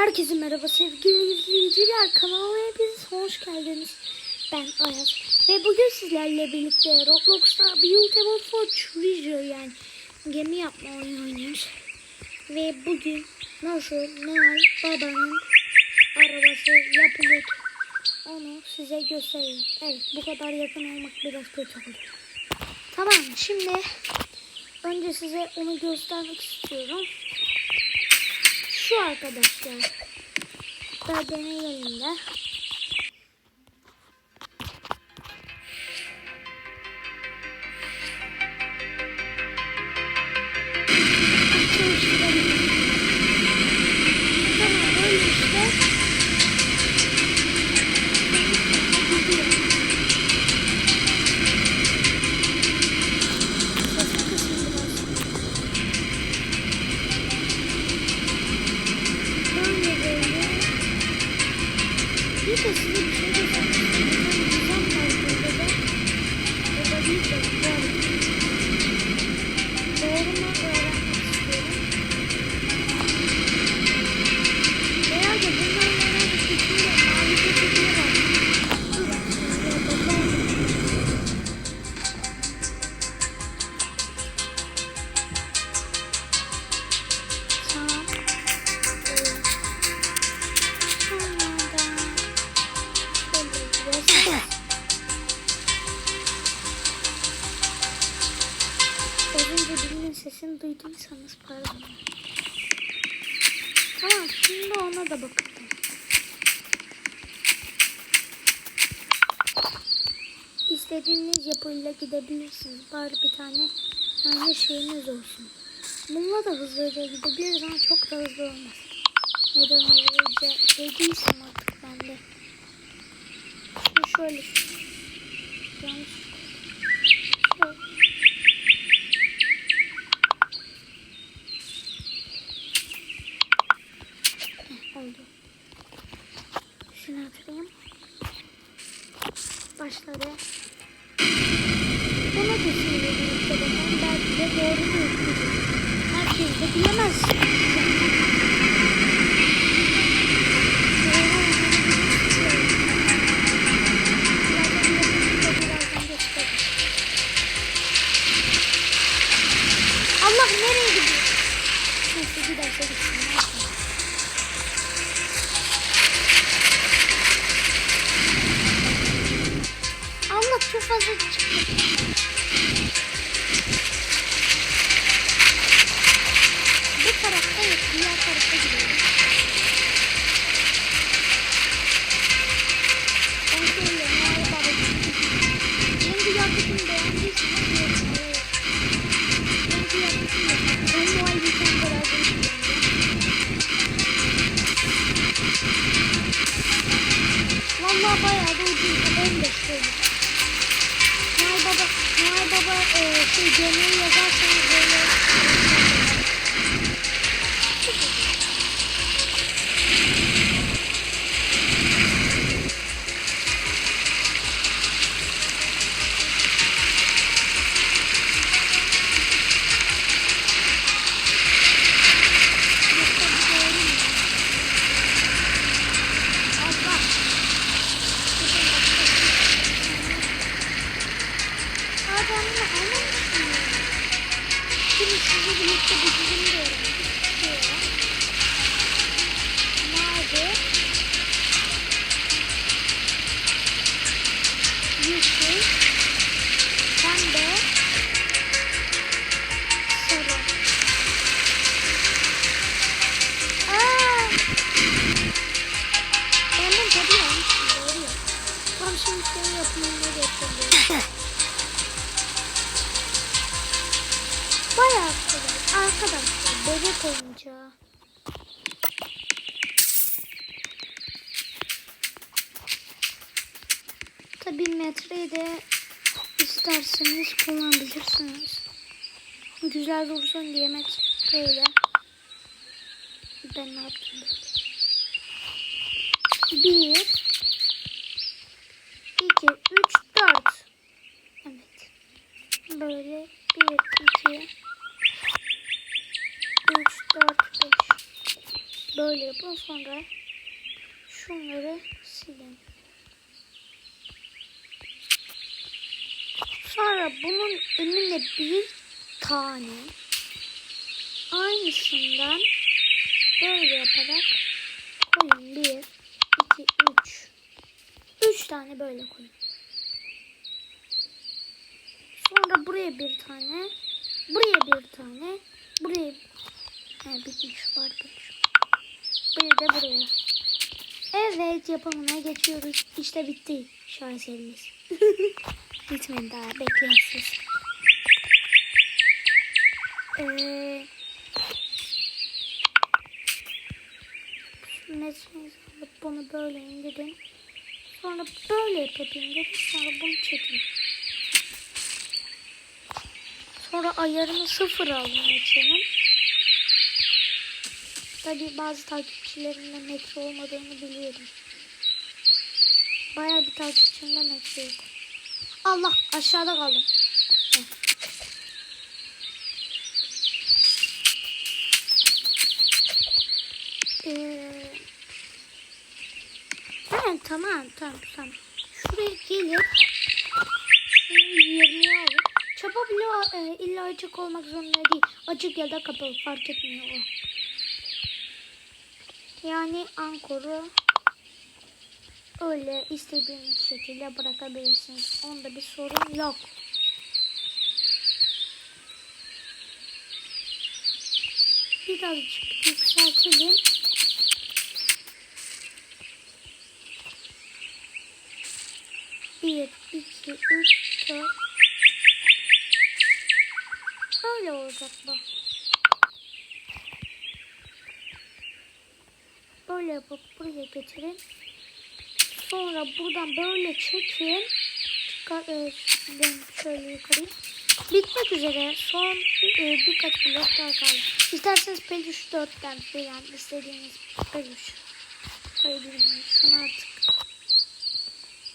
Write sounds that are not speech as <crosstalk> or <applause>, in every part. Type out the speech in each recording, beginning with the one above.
Herkese merhaba sevgili izleyiciler. Kanalıma hepiniz hoş geldiniz. Ben Ayaz. Ve bugün sizlerle birlikte Roblox'ta Buildable for Treasure yani gemi yapma oyunu oynuyoruz. Ve bugün nasıl Noel babanın arabası yapılır onu size göstereyim. Evet bu kadar yakın olmak biraz kötü oldu. Tamam şimdi önce size onu göstermek istiyorum. Şu arkadaşlar. Daha deneyelim de. Birinin sesini duyduysanız pardon. Tamam şimdi ona da bakalım. İstediğiniz yapıyla gidebilirsiniz. Bari bir tane tane şeyiniz olsun. Bununla da hızlıca gidebiliriz ama çok da hızlı olmaz. Neden hızlıca dediysem artık ben de. Şimdi şöyle. Yanlış. Şöyle. Heh, oldu. Şunu atayım. Başladı. Buna da birlikte bakalım. Belki de doğru. Herkes de bilemez. Fazla çıktı. Baba e, şey yazarsanız Bu dizimi de öğrenmek istiyorum. Bebek oyuncağı. Tabii metreyi de isterseniz kullanabilirsiniz. Güzel dursun diye metreyle. Ben ne böyle? Bir, iki, üç, dört. Evet. Böyle bir, iki, 3, 4, 5. böyle yapın sonra şunları silin. Sonra bunun önüne bir tane aynısından böyle yaparak koyun. Bir, iki, üç. Üç tane böyle koyun. Sonra buraya bir tane, buraya bir tane, buraya He, bitmiş pardon. Buraya da buraya. Evet yapımına geçiyoruz. İşte bitti şaheserimiz. <laughs> Bitmedi daha beklersiniz. Ee, bunu böyle indirin. Sonra böyle yapıp indirin. Sonra bunu çekin. Sonra ayarını sıfır alın ekranın. Tabi bazı takipçilerimde metro olmadığını biliyorum. Bayağı bir takipçimde metro yok. Allah aşağıda kaldım. Ee, ben tamam tamam tamam. Şuraya gelip şunu 20'ye alın. Çapa bile e, illa açık olmak zorunda değil. Açık ya da kapalı fark etmiyor o. Yani ankoru öyle istediğiniz şekilde bırakabilirsiniz. Onda bir sorun yok. Birazcık yükseltelim. Bir, iki, üç, dört. Böyle olacak bu. Böyle yapıp buraya getirin. Sonra buradan böyle çekin. Çıkar, e, şöyle yukarı. Bitmek üzere. Son e, birkaç blok daha kaldı. İsterseniz peluş 4'ten falan istediğiniz peluş koyabilirsiniz. Şunu artık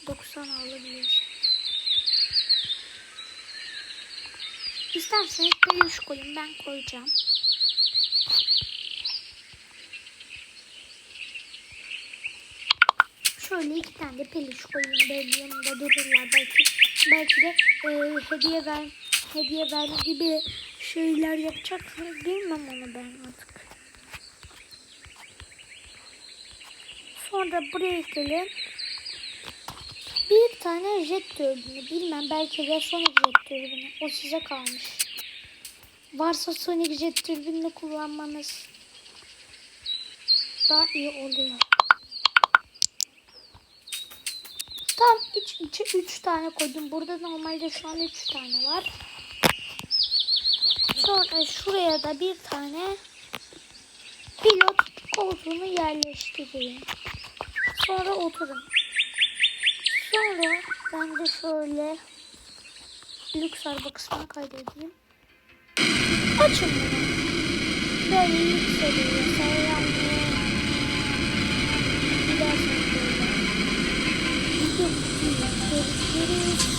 90 alabilirsiniz. İsterseniz peluş koyun. Ben koyacağım. Şöyle iki tane de peluş koyayım. Belki yanında dururlar. Belki belki de e, hediye ver hediye ver gibi şeyler yapacaksınız. Bilmem onu ben artık. Sonra buraya gelin. Bir tane jet türbünü. Bilmem belki de Sonic jet türbünü. O size kalmış. Varsa Sonic jet türbünü kullanmanız daha iyi oluyor. Tam iç içe 3 tane koydum. Burada normalde şu an 3 tane var. Sonra şuraya da bir tane pilot koltuğunu yerleştireyim. Sonra oturun. Sonra ben de şöyle lüks araba kısmına kaydedeyim. Açın bunu. Böyle yükseliyor. Selamlar. Thank you.